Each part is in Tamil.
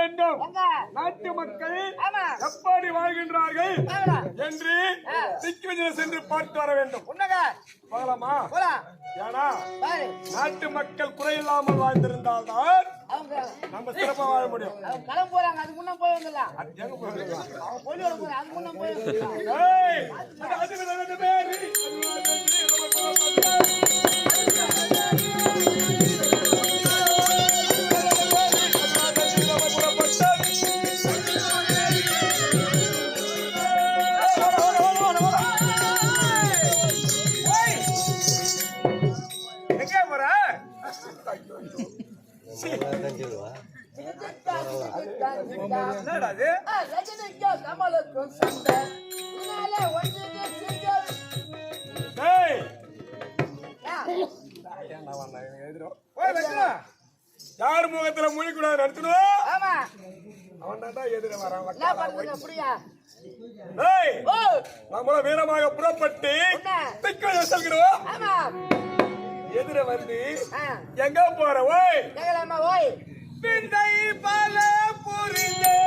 வேண்டும். நாட்டு மக்கள் எப்படி வாழ்கின்றார்கள். என்று திக்விஜயம் சென்று பார்த்து வர வேண்டும். போகலாமா ஏன்னா நாட்டு மக்கள் குறையில்லாமல் வாழ்ந்திருந்தால்தான் அவங்க. நம்ம சிறப்பா வாழ முடியும். கிளம்ப போறாங்க அதுக்கு முன்ன போய் வந்துடலாம். எங்க முன்ன போய் யார் முகத்துல முழிக்கூடாது நடத்தணும் ஆமா அவன் தான் எதிர வரான் நம்மள வீரமாக புறப்பட்டு செல்கிறோம். எதிர வந்து எங்க போற? ஓய். ஓய். பின்னை பல புரிந்தே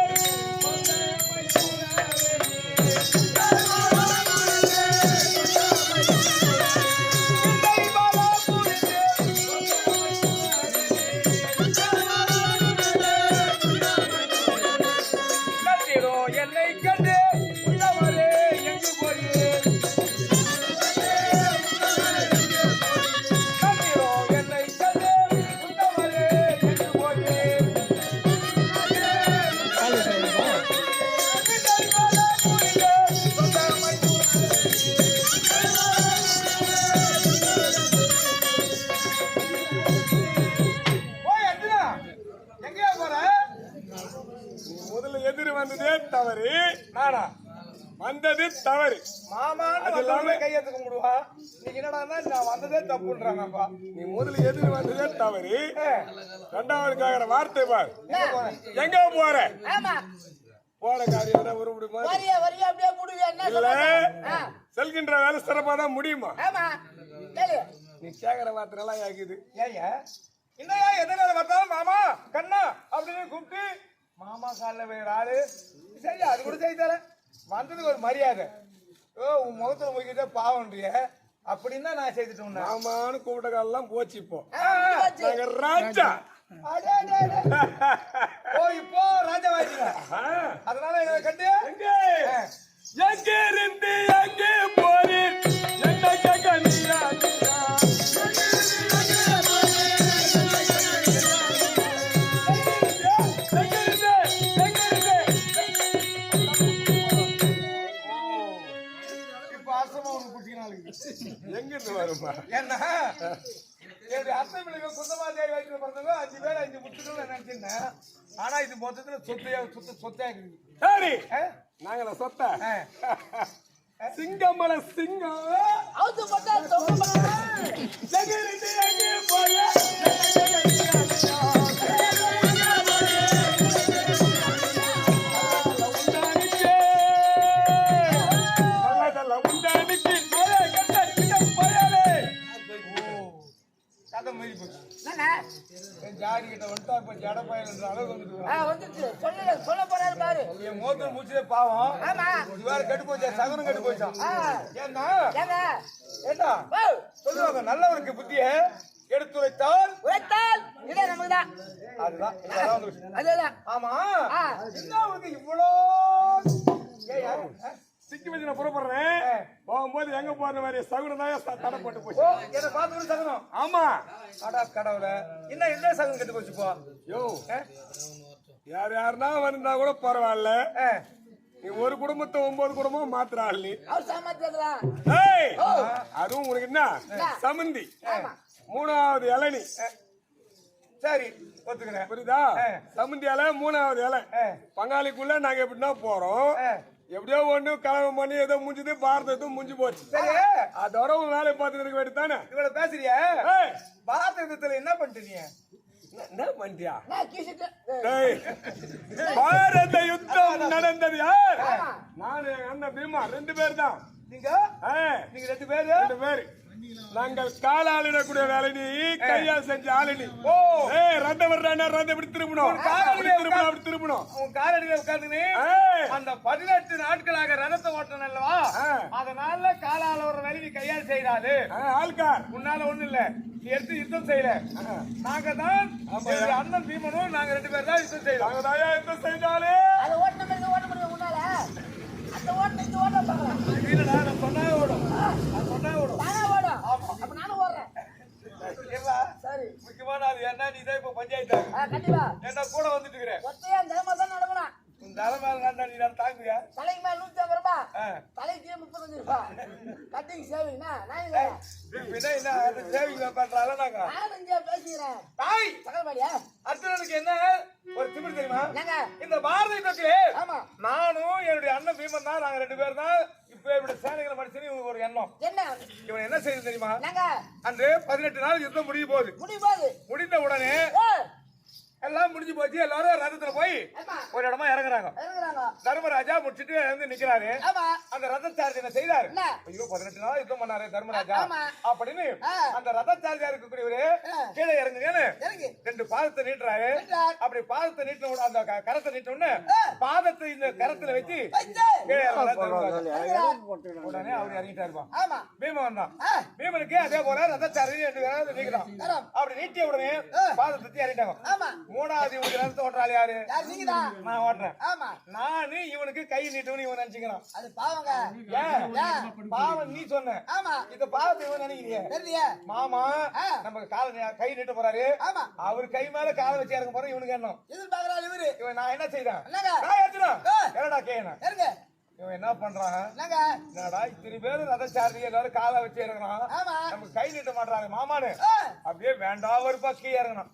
தவறு. நானா? வந்தது தவறு. மாமான்னு இல்லாம- கையெழுத்து கும்பிடுவா நீங்க என்னடான்னா நான் வந்ததே தப்புன்றாங்கப்பா. நீ முதல்ல எதிர் வந்ததே தவறு. ரெண்டாவது கேக்குற வார்த்தை பார். எங்க போற? போற காரியம் ஒரு முடியுமா வரிய வரிய அப்படியே புடுவியா என்ன இல்ல செல்கின்ற வேலை சிறப்பா தான் முடியுமா? நீ கேக்குற வார்த்தை எல்லாம் கேக்குது. ஏய்யா என்னையா எதனால பார்த்தாலும் மாமா கண்ணா அப்படின்னு கூப்பிட்டு மாமா காலில் வேற ஆளு. சரி அது கூட சரி தர வந்ததுக்கு ஒரு மரியாதை. ஓ உன் முகத்துல முடிக்கிட்டே பாவன்றிய அப்படின்னு தான் நான் செய்துட்டேன் ஆமான்னு கூப்பிட்ட காலெல்லாம் போச்சு இப்போ. நாங்க ராஜா. ஓ இப்போ ராஜாவாயிட்டீங்க ஆ, அதனால எங்களை கட்டு? எங்க? எங்க இருந்து எங்க நினைச்சிருந்தேன் ஆனா இது மொத்தத்துல சொத்தையா சொத்து சொத்தா இருக்குது. சரி? நாங்கள சொத்த. சிங்கமல சிங்கம். அவுத்து போட்டா தொங்க போட்டா. சொல்லல, சொல்ல போறாரு பாரு. என் மோத்தல் முடிச்சதே பாவம் ஆமா. வேற கெட்டு போச்சா சகனம் கெட்டு போச்சான். ஏன்னா ஏங்க? ஏண்டா சொல்லுவாங்க நல்லவருக்கு புத்திய எடுத்துரைத்தால் உழைத்தால் இதே நமக்குதான். அதுதான். அதேதான். ஆமா. என்ன அவருக்கு இவ்வளோ? சிக்கி வச்சு நான் புறப்படுறேன் போகும்போது எங்க போற மாதிரி சகுனம் தான் தடை போட்டு போச்சு என்ன பார்த்து சகனம் ஆமா அடா கடவுள என்ன என்ன சகனம் கெட்டு போச்சு போ யோ? யார் யாருன்னா வந்தா கூட பரவாயில்ல. நீ ஒரு குடும்பத்தை ஒன்பது குடும்பம் மாத்திர ஆள் நீ அதுவும் உனக்கு என்ன? சமந்தி. மூணாவது இளநி. சரி ஒத்துக்கிறேன். புரியுதா. சமந்தி இலை மூணாவது இலை. பங்காளிக்குள்ள நாங்க எப்படின்னா போறோம். எப்படியோ ஒண்ணு கலகம் பண்ணி ஏதோ முடிஞ்சது பாரதத்தும் முடிஞ்சு போச்சு. அதோட உன் வேலையை பார்த்துட்டு இருக்க வேண்டியதானே இவ்வளவு பேசுறிய? பாரத யுத்தத்துல என்ன பண்ணிட்டீங்க என்ன- பாரத யுத்தம் நடந்தது யார். நானு அண்ணன் பீமா ரெண்டு பேர் தான் நீங்க நீங்க ரெண்டு பேரு? ரெண்டு பேரு. நாங்கள் காலாளிடக்கூடிய வேலை நீ கையால் செஞ்ச ஆளு நீ. ஓ. ஏய் ரத்தம் வர்றானா ரத்தம் இப்படி திரும்பணும்? திரும்பணும் அப்படி திரும்பணும். உன் காலடியில உட்கார்ந்துன்னு ஏய், அந்த பதினெட்டு நாட்களாக ரதத்தை ஓட்டணும் அல்லவா. அதனால காலால ஒரு வேலை நீ கையால் செய்யறாது ஆள்கார். உன்னால ஒண்ணு இல்ல. எடுத்து யுத்தம் செய்யல. நாங்க தான் அண்ணன் பீமனும் நாங்க ரெண்டு பேரும் தான் யுத்தம் செய்யலாம் நாங்க தாயா எந்த செஞ்சாலே? அதை ஓட்ட முடியும் ஓட்ட முடியும் உன்னால அந்த ஓட்ட இந்த ஓட்ட பார்க்கலாம் இல்லடா நான் சொன்னா ஓடும். நான் சொன்னா ஓடும். தானே ஓடும். அப்ப நானும் ஓடுறேன். சரி. முக்கியமான அது என்ன நீ தான் இப்ப பஞ்சாயத்து கண்டிப்பா. என்ன கூட வந்துட்டு இருக்கிற ஒத்தையா தினமா தான் நடக்கணும் உன் தலை மேல நான் நீ நான் தாங்குறியா தலைக்கு மேல நூத்தி ஐம்பது ஆ. தலைக்கு முப்பத்தஞ்சு ரூபாய் கட்டிங் சேவிங்னா நான் சேவிங் பண்றால நாங்க? நான் இங்க பேசிக்கிறேன். தாய்! என்ன? ஒரு திமிர் தெரியுமா? இந்த பாரத ஆமா. நானும் என்னுடைய அண்ணன் பீமன் தான் நாங்க ரெண்டு பேரும் தான் இப்ப இப்படி சேனைகளை மனுஷன் இவங்க ஒரு எண்ணம். என்ன? இவன் என்ன செய்யுது தெரியுமா? அன்று பதினெட்டு நாள் யுத்தம் முடிய போகுது. முடிவு போகுது. முடிந்த உடனே எல்லாம் முடிஞ்சு போச்சு எல்லாரும் ரதத்துல போய் ஒரு இடமா இறங்குறாங்க இறங்குறாங்க தர்மராஜா முடிச்சிட்டு எழுந்து நிக்கிறாரு ஆமா அந்த ரதச்சாரதி என்ன செய்தாரு? ஐயோ பதினெட்டு நாள் யுத்தம் பண்ணாரு தர்மராஜா ஆமா. அப்படின்னு. அந்த ரதச்சாரதியா இருக்கக்கூடியவரு ஆ. கீழே இறங்குங்கன்னு இறங்கு ரெண்டு பாதத்தை நீட்டுறாரு. அப்படி பாதத்தை நீட்டின உடனே அந்த க- கரத்தை நீட்ட உடனே ஆ. பாதத்தை இந்த கரத்துல வச்சு. கீழே. உடனே அவர் இறங்கிட்டாருப்பா ஆமா பீமன் வந்தான் ஆ. பீமனுக்கு அதே போல ரெண்டு பேரும் நீக்கிறான். அப்படி நீட்டிய உடனே பாதத்தை இறங்கிட்டாங்க ஆமா மூணாவது இவனுக்கு ரதத்தை ஓட்டுறாள் யாரு? நான் ஓட்டுறேன். ஆமா. நானு இவனுக்கு கை நீட்டுவனு இவன் நினைச்சுக்கிறான். அது பாவங்க? பாவம் நீ சொன்ன. ஆமா. இந்த பாவத்தை இவன் நினைக்கிறீங்க? தெரியலையா. மாமா. நம்ம கால கை நீட்ட போறாரு. ஆமா. அவர் கை மேல காலை வச்சு இறங்க போறோம் இவனுக்கு எண்ணம் எதிர்பார்க்கறாரு இவரு. இவன் நான் என்ன என்னங்க? நான் ஏத்துறேன். என்னடா கேன இருங்க இவன் என்ன பண்றான்? என்னடா இத்தனை பேரு ரதச்சாரதி எல்லாரும் காலை வச்சு இறங்குறான். ஆமா. நமக்கு கை நீட்ட மாட்டாங்க மாமானு அப்படியே வேண்டாம் ஒரு பா கீழே இறங்கணும்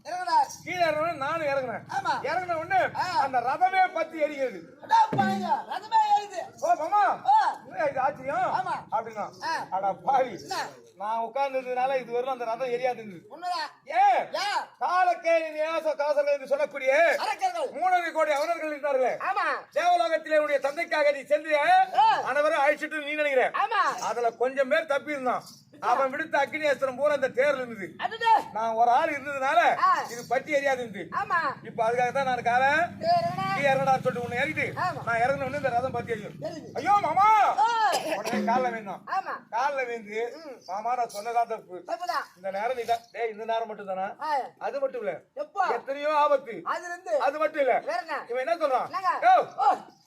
கீழே இறங்கணும் நானும் இறங்குனேன் ஆமா. இறங்கின உடனே. அந்த ரதமே பத்தி எரிகிறது. ஓ மாமா ஆ, என்ன இது ஆச்சரியம் ஆமா. அப்படின்னா. அட பாவி. நான் உட்கார்ந்ததுனால இது வரலும் அந்த ரதம் எரியாது ஏன் காலக்கேணி நியாச காசர்கள் என்று சொல்லக்கூடிய மூணரை கோடி அவர்கள் இருந்தார்களே. தேவலோகத்திலே தந்தைக்காக நீ சென்று அனைவரும் அழிச்சிட்டு நீ நினைக்கிற? அதுல கொஞ்சம் பேர் தப்பி இருந்தான் அவன் விடுத்த அக்னி அஸ்திரம் பூரா அந்த தேர்ல இருந்தது. நான் ஒரு ஆள் இருந்ததுனால. இது பட்டி எரியாது இருந்தது ஆமா. இப்ப அதுக்காக தான் நான் காலை நீ இறங்கடா. சொல்லிட்டு உன்னை இறங்கிட்டு ஆமா. நான் இறங்கின இந்த ரதம் பத்தி எரியும் ஐயோ மாமா! உடனே காலில் வேணும் காலில் வேந்து மாமா நான் சொன்னதா தப்பு இந்த நேரம் நீ தான். டேய் இந்த நேரம் மட்டும் தானா? அது மட்டும் இல்ல. எத்தனையோ ஆபத்து. இருந்து அது மட்டும் இல்ல. இவன் என்ன சொல்றான்?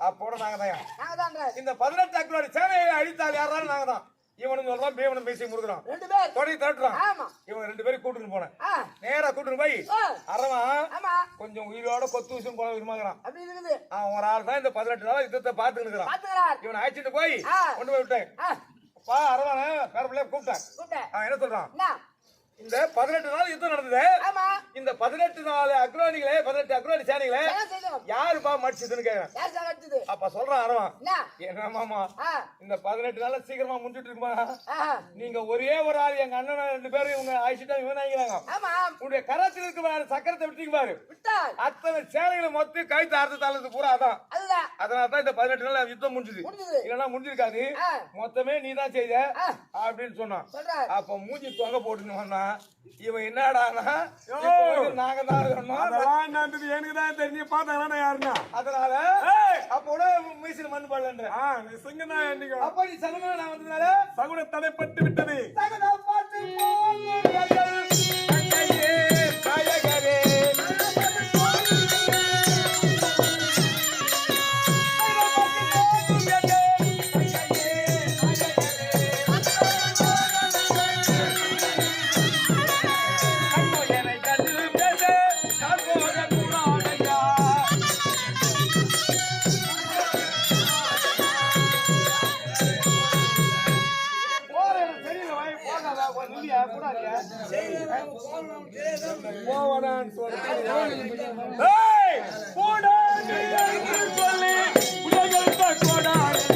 அப்போட நாங்க தான் இந்த பதினெட்டு அக்களோட சேனையை அழித்தால் யாராலும் நாங்க தான் இவனும் சொல்றான் பீவனும் பேசி முறுக்குறான். ரெண்டு பேர். தொடங்கி தட்டுறான் ஆமா. இவன் ரெண்டு பேரும் கூட்டிட்டு போனேன். நேரா கூட்டிட்டு போய் அரவன் கொஞ்சம் உயிரோட கொத்து விஷயம் போல விரும்புகிறான் அவன் ஒரு ஆள் தான் இந்த பதினெட்டு நாள் யுத்தத்தை பார்த்துக்கிட்டு இருக்கிறான் இவனை அழைச்சிட்டு போய். கொண்டு போய் விட்டேன். பா அரவன வேற பிள்ளைய கூப்பிட்டேன். அவன் என்ன சொல்றான்? இந்த பதினெட்டு நாள் யுத்தம் நடந்தது. இந்த பதினெட்டு நாள் அக்ரோனிகளே பதினெட்டு அக்ரோனி சேனைகளே யாருப்பா மடிச்சதுன்னு கேக்குறேன். அப்ப சொல்றான் அரவன் என்ன? என்ன மாமா? ஆ. இந்த பதினெட்டு நாள்ல சீக்கிரமா முடிஞ்சிட்டு இருக்குமா? நீங்க ஒரே ஒரு ஆள் எங்க அண்ணன் ரெண்டு பேரும் இவங்க அழிச்சுட்டா இவன் ஆகிக்கிறாங்க? ஆமா. உன்னுடைய கரத்தில் இருக்க பாரு, சக்கரத்தை விட்டீங்க பாரு. அத்தனை சேனைகளை மொத்தம் கழுத்து அறுத்து தள்ளது பூரா அதான். அதுதான். அதனால தான் இந்த பதினெட்டு நாள் யுத்தம் முடிஞ்சது. இல்லைன்னா முடிஞ்சிருக்காது. மொத்தமே நீ தான் செய்த. அப்படின்னு சொன்னான். அப்ப மூஞ்சி தொங்க போட்டுன்னு வந்தா இவன் என்னடானா நாங்க தான் சொன்னோம் எனக்கு தான் தெரிஞ்சு பார்த்தாங்கன்னா யாருன்னா? அதனால! அப்போட மீசில் மண் படலன்ற. சிங்கனா என்னைக்கு? அப்ப நீ சகன நான் வந்ததுனால? சகுன தடைப்பட்டு விட்டது சகனா பாட்டு போவனான் சொல்லி உலகத்தை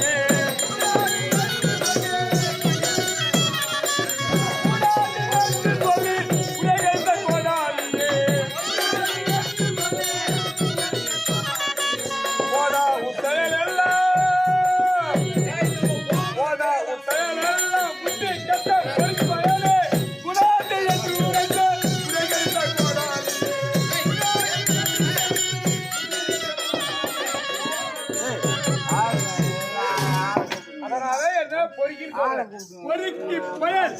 பொறுக்கி பயல்.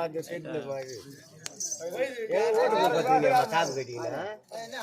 அந்த செட்ல பாரு ஏன் ஓட்டு பார்த்தீங்க சாப்பு கட்டிங்கன்னா